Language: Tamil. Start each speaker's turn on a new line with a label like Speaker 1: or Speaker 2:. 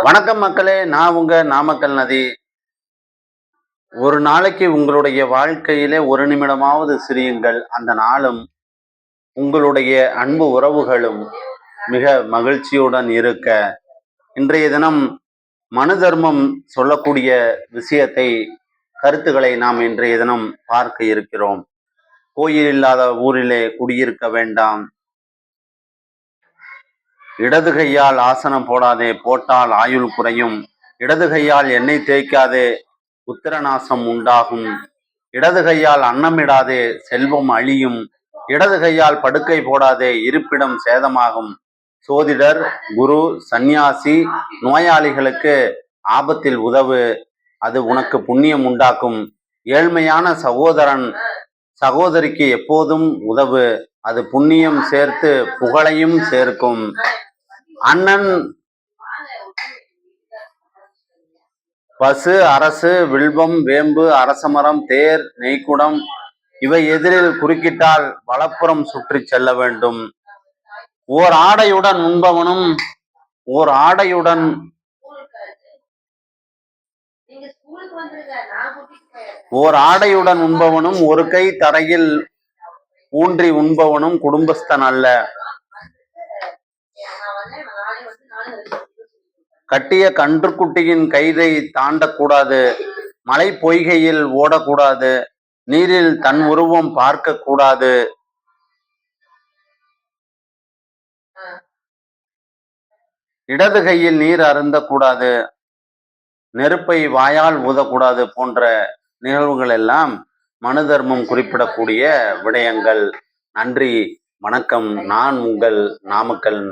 Speaker 1: வணக்கம் மக்களே நான் உங்க நாமக்கல் நதி. ஒரு நாளைக்கு உங்களுடைய வாழ்க்கையிலே ஒரு நிமிடமாவது சிரியுங்கள். அந்த நாளும் உங்களுடைய அன்பு உறவுகளும் மிக மகிழ்ச்சியுடன் இருக்க. இன்றைய தினம் மனு தர்மம் சொல்லக்கூடிய விஷயத்தை கருத்துக்களை நாம் இன்றைய தினம் பார்க்க இருக்கிறோம். கோயில் இல்லாத ஊரிலே குடியிருக்க வேண்டாம். இடது கையால் ஆசனம் போடாதே போட்டால் ஆயுள் குறையும். இடது கையால் எண்ணெய் தேய்க்காதே உத்திரநாசம் உண்டாகும். இடது கையால் அன்னமிடாதே செல்வம் அழியும். இடது கையால் படுக்கை போடாதே இருப்பிடம் சேதமாகும். சோதிடர் குரு சந்நியாசி நோயாளிகளுக்கு ஆபத்தில் உதவு. அது உனக்கு புண்ணியம் உண்டாக்கும். ஏழ்மையான சகோதரன் சகோதரிக்கு எப்போதும் உதவு. அது புண்ணியம் சேர்த்து புகழையும் சேர்க்கும். அண்ணன் பசு அரசு வில்வம் வேம்பு அரசமரம் தேர் நெய்க்குடம் இவை எதிரில் குறுக்கிட்டால் வலப்புறம் சுற்றி செல்ல வேண்டும். ஓர் ஆடையுடன் உண்பவனும் ஓர் ஆடையுடன் ஓர் ஆடையுடன் உண்பவனும் ஒரு கை தரையில் ஊன்றி உண்பவனும் குடும்பஸ்தன் அல்ல கட்டிய கன்றுக்குட்டியின் கைதை தாண்டக்கூடாது. மலை பொய்கையில் ஓடக்கூடாது. நீரில் தன் உருவம் பார்க்க கூடாது இடது கையில் நீர் அருந்தக்கூடாது. நெருப்பை வாயால் ஊதக்கூடாது போன்ற நிகழ்வுகள் எல்லாம் மனு தர்மம் குறிப்பிடக்கூடிய விடயங்கள். நன்றி வணக்கம். நான் உங்கள் நாமக்கல்